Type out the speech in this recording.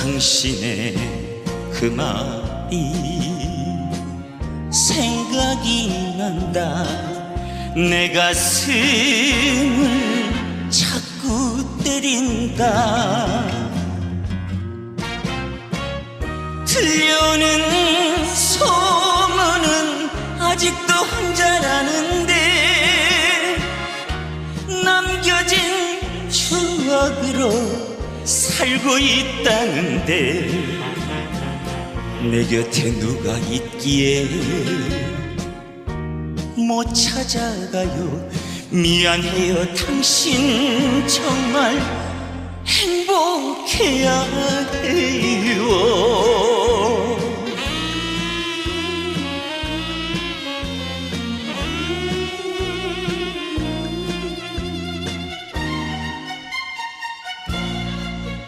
당신의 그 말이 생각이 난다. 내 가슴을 자꾸 때린다. 들려오는 소문은 아직도 혼자라는데 남겨진 추억으로 살고 있다는데 내 곁에 누가 있기에 못 찾아가요? 미안해요 당신. 정말 행복해야